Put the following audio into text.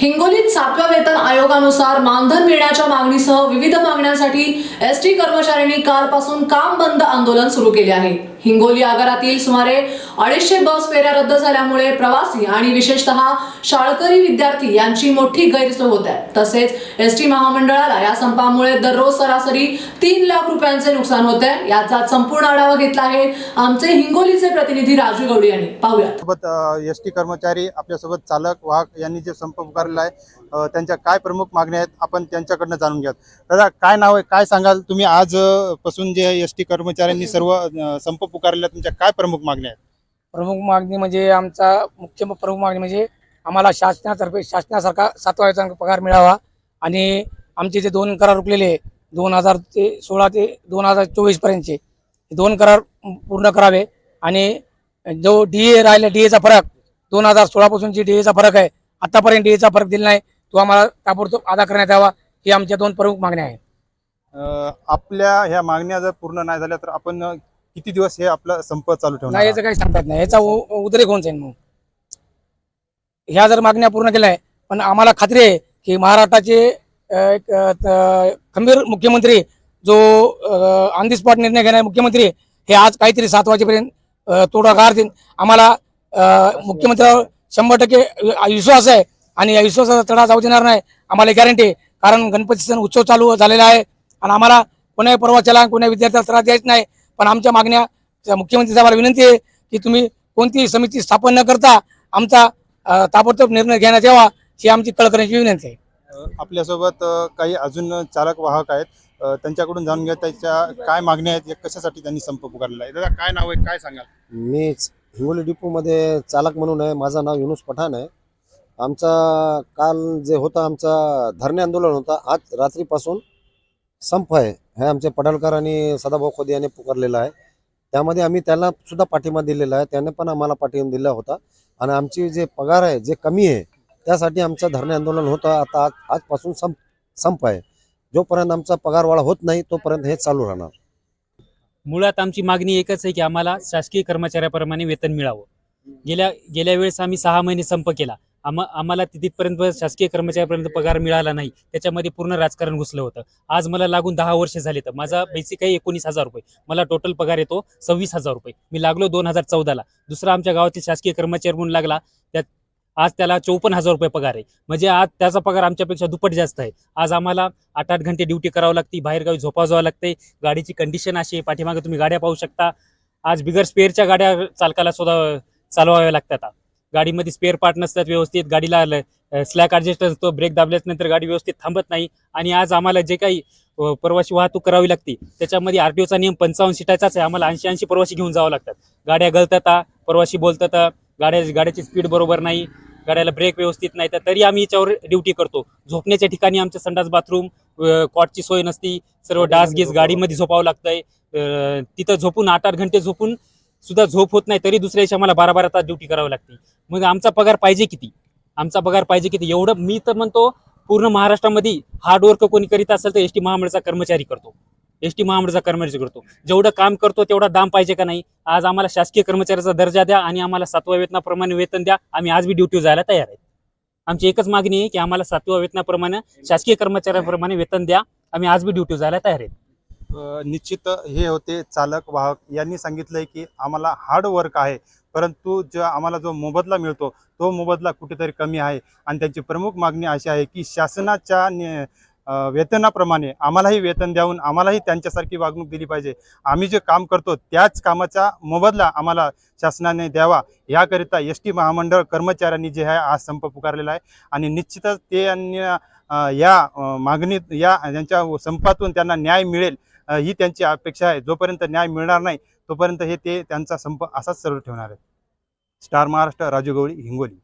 हिंगोलीत सातव्या वेतन आयोगानुसार मानधन मिळण्याच्या मागणीसह विविध मागण्यांसाठी एस टी कर्मचाऱ्यांनी कालपासून काम बंद आंदोलन सुरू केले आहे. हिंगोली आगारातील सुमारे अडीचशे बस फेऱ्या रद्द झाल्यामुळे प्रवासी आणि विशेषतः शाळकरी विद्यार्थी यांची मोठी गैरसोय होत आहे. तसेच एस टी महामंडळाला या संपामुळे दररोज सरासरी तीन लाख रुपयांचे नुकसान होत आहे. याचा संपूर्ण आढावा घेतला आहे आमचे हिंगोलीचे प्रतिनिधी राजू गवळी यांनी. पाहूयात. सोबत एस टी कर्मचारी आपल्यासोबत चालक वाहक यांनी जे संप पुकारलेला आहे त्यांच्या काय प्रमुख मागण्या आहेत आपण त्यांच्याकडनं जाणून घ्यात दादा काय नाव आहे काय सांगाल? तुम्ही आज पासून जे एस टी कर्मचाऱ्यांनी सर्व संप पुकारलेला तुमच्या काय प्रमुख मागण्या आहेत? प्रमुख मागणी म्हणजे आमचा मुख्य प्रमुख मागणी म्हणजे आम्हाला शासनातर्फे शासनासारखा सातवा पगार मिळावा आणि आमचे जे दोन करार रुकलेले दोन हजार ते सोळा ते दोन हजार चोवीसपर्यंतचे दोन करार पूर्ण करावे आणि जो डी ए राहिला डी एचा फरक दोन हजार सोळापासून जी डी एचा फरक आहे आतापर्यंत डी एचा फरक दिला नाही तो आम्हाला ताबडतोब अदा करण्यात यावा ही आमच्या दोन प्रमुख मागण्या आहेत. अ, आपल्या ह्या मागण्या जर पूर्ण नाही झाल्या तर आपण अ, किती दिवस हे आपलं संप चालू ठेवणार नाही याचं काही सांगता येत नाही. याचा उ- उद्रेक होऊन जाईल मग. ह्या जर मागण्या पूर्ण केल्या आहे पण आम्हाला खात्री आहे की महाराष्ट्राचे अ, एक, अ, त- खंबीर मुख्यमंत्री जो ऑन दी स्पॉट निर्णय घेणारे मुख्यमंत्री हे आज काहीतरी सात वाजेपर्यंत अ, तोडगा देईन आम्हाला अ, मुख्यमंत्र्यावर शंभर टक्के विश्वास आहे आणि या विश्वासाचा तडा जाऊ देणार नाही. आम्हाला गॅरंटी आहे कारण गणपती सण उत्सव चालू झालेला आहे. आणि आम्हाला कोणाही प्रवासाला कोणत्या विद्यार्थ्याला त्रास द्यायचा नाही. पण आमच्या मागण्या मुख्यमंत्री साहेबांना विनंती आहे की तुम्ही कोणतीही समिती स्थापन न करता आमचा ताबडतोब निर्णय घेण्यात यावा ही आमची कळकण्याची विनंती आहे. आपल्यासोबत काही अजून चालक वाहक आहेत. त्यांच्याकडून जाणून घ्या त्याच्या काय मागण्या आहेत या कशासाठी त्यांनी संप पुकारलेला आहे? दादा काय नाव आहे काय सांगाल? मी हिंगोली डिपोमध्ये चालक म्हणून आहे. माझं नाव युनुस पठाण आहे. आमचा काल जे होता आमचा धरणे आंदोलन होता आज रात्रीपासून संप आहे. हे आमचे पडळकर आणि सदाभाऊ खोदे यांनी पुकारलेला आहे. त्यामध्ये आम्ही त्याला सुद्धा पाठिंबा दिलेला आहे. त्याने पण आम्हाला पाठिंबा दिला होता. आणि आमची जे पगार आहे जे कमी आहे त्यासाठी आमचं धरणे आंदोलन होतं. आता आज आजपासून संप संप आहे. जोपर्यंत आमचा पगारवाढ होत नाही तोपर्यंत हे चालू राहणार. मुळात आमची मागणी एकच आहे की आम्हाला शासकीय कर्मचाऱ्याप्रमाणे वेतन मिळावं. गेल्या गेल्या वेळेस आम्ही सहा महिने संप केला. आम आम्हाला तिथपर्यंत शासकीय कर्मचाऱ्यापर्यंत पगार मिळाला नाही. त्याच्यामध्ये पूर्ण राजकारण घुसलं होतं. आज मला लागून दहा वर्ष झाले तर माझा बेसिक आहे एकोणीस हजार रुपये. मला टोटल पगार येतो सव्वीस हजार रुपये. मी लागलो दोन हजार चौदाला. दुसरा आमच्या गावातील शासकीय कर्मचारी म्हणून लागला त्यात आज त्याला चौपन्न हजार रुपये पगार आहे. म्हणजे आज त्याचा पगार आमच्यापेक्षा दुप्पट जास्त आहे. आज आम्हाला आठ आठ घंटे ड्युटी करावं लागते बाहेरगावी झोपावं जावं लागते. गाडीची कंडिशन अशी आहे. पाठीमागे तुम्ही गाड्या पाहू शकता. आज बिगर स्पेअरच्या गाड्या चालकाला सुद्धा चालवाव्या लागतात. आता. गाडीमध्ये स्पेअर पार्ट नसतात व्यवस्थित गाडीला स्लॅक ॲडजस्ट असतो ब्रेक दाबल्यानंतर गाडी व्यवस्थित थांबत नाही. आणि आज आम्हाला जे काही प्रवासी वाहतूक करावी लागते त्याच्यामध्ये आर टी ओचा नियम पंचावन्न सीटाचाच आहे. आम्हाला ऐंशी ऐंशी प्रवासी घेऊन जावं लागतात. गाड्या गळतात प्रवासी बोलतात गाड्या गाड्याची स्पीड बरोबर नाही. गाड्याला ब्रेक व्यवस्थित नाही. तर तरी आम्ही याच्यावर ड्युटी करतो. झोपण्याच्या ठिकाणी आमचं संडास बाथरूम कॉटची सोय नसती. सर्व डास गेस गाडीमध्ये झोपावं लागतंय. तिथं झोपून आठ आठ घंटे झोपून सुद्धा झोप होत नाही तरी दुसऱ्या दिवशी आम्हाला बारा बारा तास ड्युटी करावी लागते. मग आमचा पगार पाहिजे किती? आमचा पगार पाहिजे किती? एवढं मी तर म्हणतो पूर्ण महाराष्ट्रामध्ये हार्ड वर्क कोणी करीत असेल तर एस टी महामंडळाचा कर्मचारी करतो. एस टी महामंडळाचा कर्मचारी करतो. जेवढं काम करतो तेवढा दाम पाहिजे का नाही? आज आम्हाला शासकीय कर्मचाऱ्याचा दर्जा द्या आणि आम्हाला सातव्या वेतनाप्रमाणे वेतन द्या. आम्ही आज बी ड्युटी जायला तयार आहे. आमची एकच मागणी आहे की आम्हाला सातव्या वेतनाप्रमाणे शासकीय कर्मचाऱ्याप्रमाणे वेतन द्या. आम्ही आज बी ड्युटी जायला तयार आहे. निश्चित हे होते चालक वाहक. यांनी सांगितलं आहे की आम्हाला हार्ड वर्क आहे परंतु जो आम्हाला जो मोबदला मिळतो तो मोबदला कुठेतरी कमी आहे. आणि त्यांची प्रमुख मागणी अशी आहे की शासनाच्या वेतनाप्रमाणे आम्हालाही वेतन द्यावून आम्हालाही त्यांच्यासारखी वागणूक दिली पाहिजे. आम्ही जे काम करतो त्याच कामाचा मोबदला आम्हाला शासनाने द्यावा. याकरिता एस टी महामंडळ कर्मचाऱ्यांनी जे आहे आज संप पुकारलेला आहे. आणि निश्चितच ते या मागणीत या त्यांच्या संपातून त्यांना न्याय मिळेल. ही त्यांची अपेक्षा आहे. जोपर्यंत न्याय मिळणार नाही तोपर्यंत हे ते त्यांचा संप असाच सरळ ठेवणार आहेत. स्टार महाराष्ट्र राजू गवळी हिंगोली.